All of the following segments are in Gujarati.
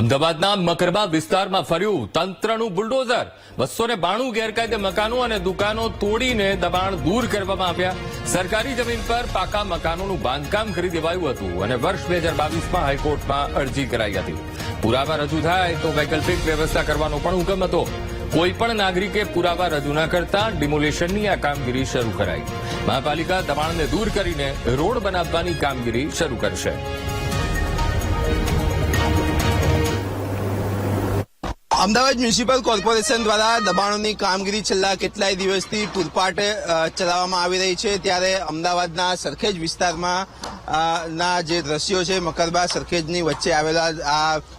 અમદાવાદના મકરબા વિસ્તારમાં ફર્યું તંત્રનું બુલડોઝર. બસો ને બાણું ગેરકાયદે મકાનો અને દુકાનો તોડીને દબાણ દૂર કરવામાં આવ્યા. સરકારી જમીન પર પાકા મકાનોનું બાંધકામ કરી દેવાયું હતું અને વર્ષ બે હજાર બાવીસમાં હાઈકોર્ટમાં અરજી કરાઈ હતી. પુરાવા રજૂ થાય તો વૈકલ્પિક વ્યવસ્થા કરવાનો પણ હુકમ હતો. કોઈ પણ નાગરિકે પુરાવા રજૂ ન કરતા ડિમોલેશનની આ કામગીરી શરૂ કરાઈ. મહાપાલિકા દબાણને દૂર કરીને રોડ બનાવવાની કામગીરી શરૂ કરશે. અમદાવાદ મ્યુનિસિપલ કોર્પોરેશન દ્વારા દબાણોની કામગીરી છેલ્લા કેટલાય દિવસથી પૂરપાટ ચલાવવામાં આવી રહી છે. ત્યારે અમદાવાદના સરખેજ વિસ્તારમાં ના જે દ્રશ્યો છે, મકરબા સરખેજની વચ્ચે આવેલા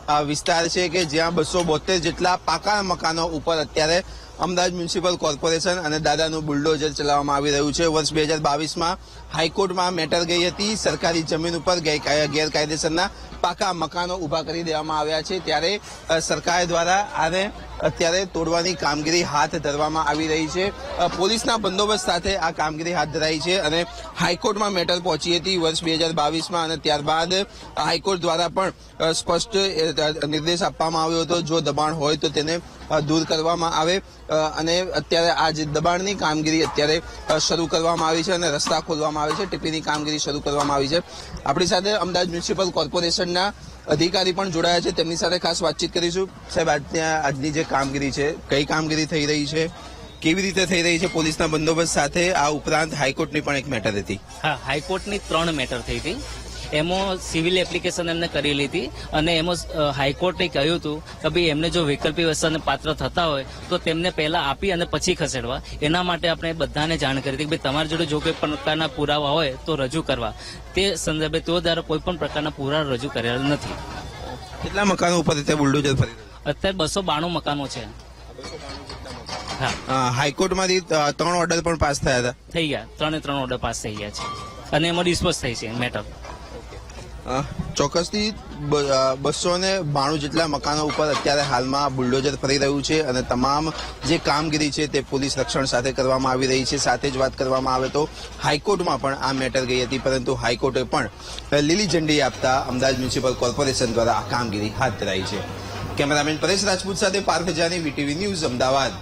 આ વિસ્તાર છે કે જ્યાં બસો બોતેર જેટલા પાકા મકાનો ઉપર અત્યારે અમદાવાદ મ્યુનિસિપલ કોર્પોરેશન અને દાદાનું બુલડોઝર ચલાવવામાં આવી રહ્યું છે. વર્ષ બે હજાર બાવીસમાં હાઈકોર્ટમાં મેટર ગઈ હતી. સરકારી જમીન ઉપર ગેરકાય- ગેરકાયદેસરના પાકા મકાનો ઊભા કરી દેવામાં આવ્યા છે ત્યારે સરકાર દ્વારા આને અત્યારે તોડવાની કામગીરી હાથ ધરવામાં આવી રહી છે. પોલીસના બંદોબસ્ત સાથે આ કામગીરી હાથ ધરાઈ છે અને હાઈકોર્ટમાં મેટર પહોંચી હતી વર્ષ બે હજાર બાવીસમાં અને ત્યારબાદ હાઈકોર્ટ દ્વારા પણ સ્પષ્ટ નિર્દેશ આપવામાં આવ્યો હતો જો દબાણ હોય તો તેને દૂર કરવામાં આવે. અને અત્યારે આ જે દબાણની કામગીરી અત્યારે શરૂ કરવામાં આવી છે અને રસ્તા ખોલવામાં આવે છે. ટીપીની કામગીરી શરૂ કરવામાં આવી છે. આપણી સાથે અમદાવાદ મ્યુનિસિપલ કોર્પોરેશનના અધિકારી પણ જોડાયા છે. તેમની સાથે ખાસ વાતચીત કરીશું. સાહેબ, આજની આજની જે કામગીરી છે, કઈ કામગીરી થઈ રહી છે? કેવી રીતે થઈ રહી છે પોલીસના બંદોબસ્ત સાથે? આ ઉપરાંત હાઈકોર્ટની પણ એક મેટર હતી. હા, હાઈકોર્ટની ત્રણ મેટર થઈ હતી. એમાં સિવિલ એપ્લિકેશન એમને કરી લીધી અને એમાં હાઈકોર્ટને હાઈકોર્ટે કહ્યું હતું કે ભાઈ એમને જો વૈકલ્પિક વ્યવસ્થાને પાત્ર થતા હોય તો તેમને પહેલા આપી અને પછી ખસેડવા. એના માટે આપણે બધાને જાણ કરી હતી કે ભાઈ તમારી જોડે જો કોઈ પ્રકારના પુરાવા હોય તો રજૂ કરવા. તે સંદર્ભે તેઓ દ્વારા કોઈ પણ પ્રકારના પુરાવા રજૂ કરેલા નથી. કેટલા મકાનો ઉપર રીતે બુલડોઝર ફરી અત્યારે બસો બાણું મકાનો છે. હા. હાઈકોર્ટમાંથી ત્રણ ઓર્ડર પણ પાસ થયા હતા? થઈ ગયા. ત્રણે ત્રણ ઓર્ડર પાસ થઈ ગયા છે. અને એમાં ડિસ્પોઝ થઈ છે મેટર. ચોક્કસથી બસો ને બાણું જેટલા મકાનો ઉપર અત્યારે હાલમાં બુલડોઝર ફરી રહ્યું છે અને તમામ જે કામગીરી છે તે પોલીસ રક્ષણ સાથે કરવામાં આવી રહી છે. સાથે જ વાત કરવામાં આવે તો હાઈકોર્ટમાં પણ આ મેટર ગઈ હતી, પરંતુ હાઈકોર્ટે પણ લીલી ઝંડી આપતા અમદાવાદ મ્યુનિસિપલ કોર્પોરેશન દ્વારા આ કામગીરી હાથ ધરાઈ છે. કેમેરામેન પરેશ રાજપૂત સાથે પાર્થ જાની, વીટીવી ન્યૂઝ, અમદાવાદ.